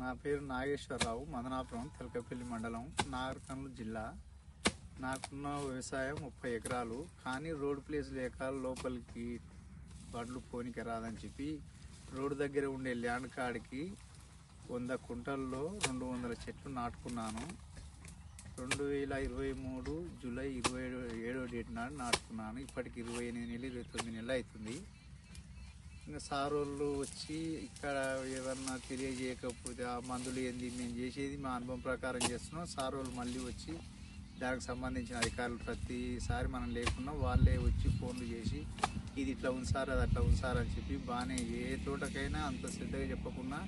నా పేరు నాగేశ్వరరావు మదనాపురం తెలకపల్లి మండలం నాగర్కర్నూలు జిల్లా. నాకున్న వ్యవసాయం ముప్పై ఎకరాలు కానీ రోడ్ ప్లేస్ లేక లోపలికి బండ్లు పోనికి రాదని చెప్పి రోడ్డు దగ్గర ఉండే ల్యాండ్ కార్డ్కి వంద కుంటల్లో రెండు వందల చెట్లు నాటుకున్నాను. రెండు వేల ఇరవై మూడు జూలై ఇరవై ఏడో డేట్ నాడు నాటుకున్నాను. ఇప్పటికి ఇరవై ఎనిమిది నెలలు ఇరవై తొమ్మిది నెలలు అవుతుంది. ఇంకా సార్ వాళ్ళు వచ్చి ఇక్కడ ఏదన్నా తెలియజేయకపోతే ఆ మందులు ఏంది మేము చేసేది మా అనుభవం ప్రకారం చేస్తున్నాం. సార్ వాళ్ళు మళ్ళీ వచ్చి దానికి సంబంధించిన అధికారులు ప్రతిసారి మనం లేకున్నా వాళ్ళే వచ్చి ఫోన్లు చేసి ఇది ఇట్లా ఉంచారు అది అట్లా ఉంచారు అని చెప్పి బాగానే ఏ తోటకైనా అంత శ్రద్ధగా చెప్పకుండా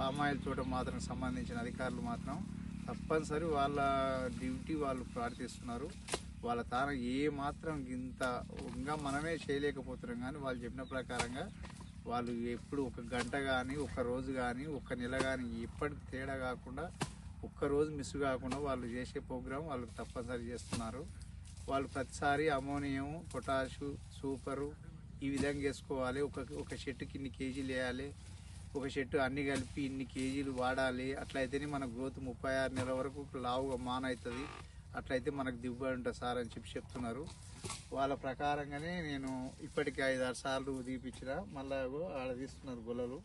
పామాయిల్ తోట మాత్రం సంబంధించిన అధికారులు మాత్రం తప్పనిసరి వాళ్ళ డ్యూటీ వాళ్ళు ప్రార్థిస్తున్నారు. వాళ్ళ తాను ఏ మాత్రం ఇంత ఇంకా మనమే చేయలేకపోతున్నాం కానీ వాళ్ళు చెప్పిన ప్రకారంగా వాళ్ళు ఎప్పుడు ఒక గంట కానీ ఒక రోజు కానీ ఒక నెల కానీ ఎప్పటికి తేడా కాకుండా ఒక్క రోజు మిస్ కాకుండా వాళ్ళు చేసే ప్రోగ్రాం వాళ్ళు తప్పనిసరి చేస్తున్నారు. వాళ్ళు ప్రతిసారి అమోనియం పొటాషు సూపరు ఈ విధంగా వేసుకోవాలి. ఒక ఒక చెట్టుకి ఇన్ని కేజీలు వేయాలి. ఒక చెట్టు అన్ని కలిపి ఇన్ని కేజీలు వాడాలి. అట్లయితేనే మన గ్రోత్ ముప్పై ఆరు నెలల వరకు లావుగా మాన్ అవుతుంది అట్లయితే మనకు దిగుబడి ఉంటుంది సార్ అని చెప్పి చెప్తున్నారు. వాళ్ళ ప్రకారంగానే నేను ఇప్పటికి ఐదు ఆరు సార్లు తీపిచ్చిన మళ్ళా ఆడ తీస్తున్నారు గొల్లలు.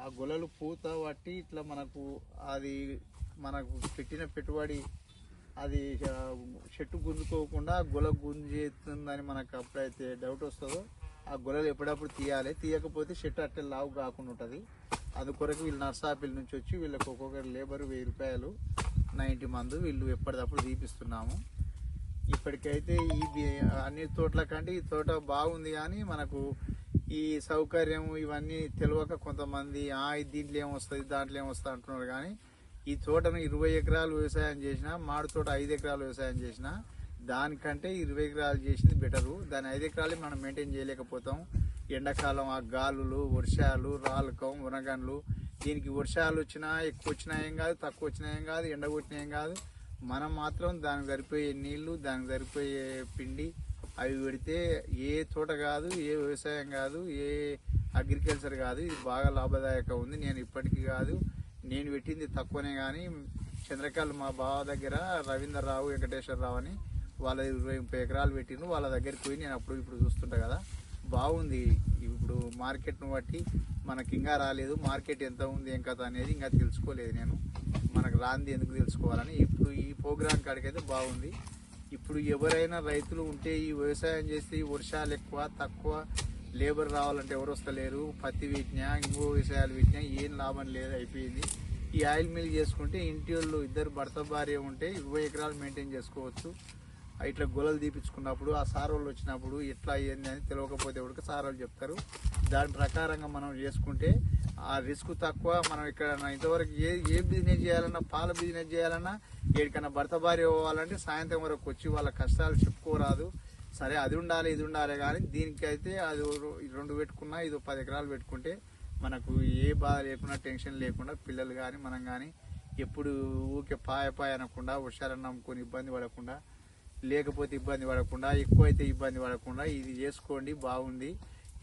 ఆ గొల్లలు పూత పట్టి ఇట్లా మనకు అది మనకు పెట్టిన పెట్టుబడి అది చెట్టు గుంజుకోకుండా గొల గుంజేస్తుందని మనకు అప్పుడైతే డౌట్ వస్తుందో ఆ గొలలు ఎప్పుడప్పుడు తీయాలి. తీయకపోతే చెట్టు అట్టే లావు కాకుండా ఉంటుంది. అందుకొరకు వీళ్ళు నర్సాపిల్ నుంచి వచ్చి వీళ్ళకి ఒక్కొక్కరు లేబర్ వెయ్యి రూపాయలు. నైంటీ మందు వీళ్ళు ఎప్పటికప్పుడు తీపిస్తున్నాము ఇప్పటికైతే ఈ అన్ని తోటల కంటే ఈ తోట బాగుంది కానీ మనకు ఈ సౌకర్యం ఇవన్నీ తెలియక కొంతమంది ఆ దీంట్లో ఏమొస్తుంది దాంట్లో ఏమొస్తుంది అంటున్నారు కానీ ఈ తోటను ఇరవై ఎకరాలు వ్యవసాయం చేసిన మాడు తోట ఐదు ఎకరాలు వ్యవసాయం చేసిన దానికంటే ఇరవై ఎకరాలు చేసింది బెటరు. దాని ఐదు ఎకరాలు మనం మెయింటైన్ చేయలేకపోతాం. ఎండాకాలం ఆ గాలులు వర్షాలు రాలకం ఉనగన్లు దీనికి వర్షాలు వచ్చినా ఎక్కువ వచ్చినా ఏం కాదు తక్కువ వచ్చినా ఏం కాదు ఎండ కొట్టినా ఏం కాదు. మనం మాత్రం దానికి సరిపోయే నీళ్ళు దానికి సరిపోయే పిండి అవి పెడితే ఏ తోట కాదు ఏ వ్యవసాయం కాదు ఏ అగ్రికల్చర్ కాదు. ఇది బాగా లాభదాయకం ఉంది. నేను ఇప్పటికీ కాదు. నేను పెట్టింది తక్కువనే కానీ చంద్రకాలు మా బావ దగ్గర రవీంద్రరావు వెంకటేశ్వరరావు అని వాళ్ళ ఇరవై ముప్పై ఎకరాలు పెట్టిండ్రు. వాళ్ళ దగ్గరికి పోయి నేను అప్పుడు ఇప్పుడు చూస్తుంటా కదా. బాగుంది. ఇప్పుడు మార్కెట్ను బట్టి మనకి ఇంకా రాలేదు. మార్కెట్ ఎంత ఉంది ఏం కథ అనేది ఇంకా తెలుసుకోలేదు నేను. మనకు రాంది ఎందుకు తెలుసుకోవాలని. ఇప్పుడు ఈ ప్రోగ్రాం కాడికైతే బాగుంది. ఇప్పుడు ఎవరైనా రైతులు ఉంటే ఈ వ్యవసాయం చేస్తే ఈ వర్షాలు ఎక్కువ తక్కువ లేబర్ రావాలంటే ఎవరు వస్తలేరు. పత్తి వీటినా ఇంకో వ్యవసాయాలు వీటినా ఏం లాభం లేదు అయిపోయింది. ఈ ఆయిల్ మిల్ చేసుకుంటే ఇంటి వాళ్ళు ఇద్దరు భర్త భార్య ఉంటే ఇరవై ఎకరాలు మెయింటైన్ చేసుకోవచ్చు. ఇట్లా గొలలు తీపించుకున్నప్పుడు ఆ సార్ వాళ్ళు వచ్చినప్పుడు ఎట్లా అయ్యింది అని తెలియకపోతే ఎవరికి సార్ వాళ్ళు చెప్తారు. దాని ప్రకారంగా మనం చేసుకుంటే ఆ రిస్క్ తక్కువ. మనం ఇక్కడ ఇంతవరకు ఏ ఏ బిజినెస్ చేయాలన్నా పాల బిజినెస్ చేయాలన్నా ఎక్కడికన్నా భర్త భార్య పోవాలంటే సాయంత్రం వరకు వచ్చి వాళ్ళ కష్టాలు చెప్పుకోరాదు. సరే అది ఉండాలి ఇది ఉండాలి కానీ దీనికైతే అది రెండు పెట్టుకున్నా ఇది పది ఎకరాలు పెట్టుకుంటే మనకు ఏ బాధ లేకుండా టెన్షన్ లేకుండా పిల్లలు కానీ మనం కానీ ఎప్పుడు ఊకే పాయ పాయ అనకుండా వర్షాలను నమ్ముకొని ఇబ్బంది పడకుండా లేకపోతే ఇబ్బంది పడకుండా ఎక్కువైతే ఇబ్బంది పడకుండా ఇది చేసుకోండి బాగుంది.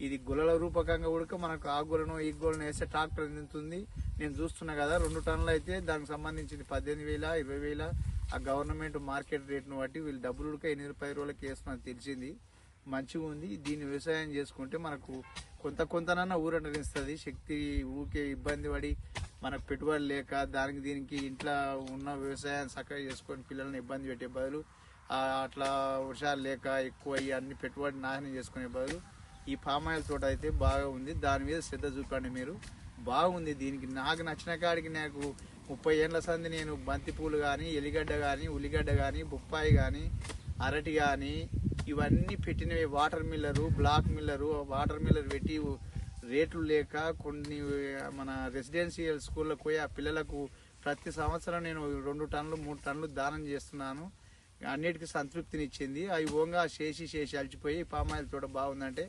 ఇది గులల రూపకంగా ఉడక మనకు ఆ గులను ఈ గులను వేస్తే ట్రాక్టర్ నింతుంది నేను చూస్తున్నా కదా రెండు టన్నులు అయితే దానికి సంబంధించింది పద్దెనిమిది వేల ఇరవై వేల. ఆ గవర్నమెంట్ మార్కెట్ రేట్ను బట్టి వీళ్ళు డబ్బులు ఉడక ఎనిమిది పది రోజులకి వేస్తున్నది తెలిసింది. మంచిగా ఉంది. దీన్ని వ్యవసాయం చేసుకుంటే మనకు కొంత కొంతనన్నా ఊరటనిస్తుంది శక్తి ఊకే ఇబ్బంది పడి మనకు పెట్టుబడి లేక దానికి దీనికి ఇంట్లో ఉన్న వ్యవసాయాన్ని చక్కగా చేసుకొని పిల్లల్ని ఇబ్బంది పెట్టే బదులు అట్లా వర్షాలు లేక ఎక్కువ అయ్యి అన్ని పెట్టుబడి నాశనం చేసుకునే బదులు ఈ పామాయిల్ తోట అయితే బాగా ఉంది. దాని మీద శ్రద్ధ చూపండి మీరు. బాగుంది దీనికి. నాకు నచ్చిన కాడికి నాకు ముప్పై ఏళ్ళ సంది నేను బంతి పూలు కానీ ఎలిగడ్డ కానీ ఉల్లిగడ్డ కానీ బొప్పాయి కానీ అరటి కానీ ఇవన్నీ పెట్టినవి. Water miller black miller water miller పెట్టి రేట్లు లేక కొన్ని మన రెసిడెన్షియల్ స్కూళ్ళకు పోయి ఆ పిల్లలకు ప్రతి సంవత్సరం నేను రెండు టన్నులు మూడు టన్నులు దానం చేస్తున్నాను. అన్నిటికీ సంతృప్తినిచ్చింది. అవి ఓంగా చేసి చేసి అలిచిపోయి పామాయిల్ తోట బాగుందంటే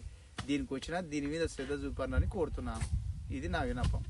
దీనికి వచ్చిన దీని మీద శ్రద్ధ చూపాలని కోరుతున్నాను. ఇది నా వినపం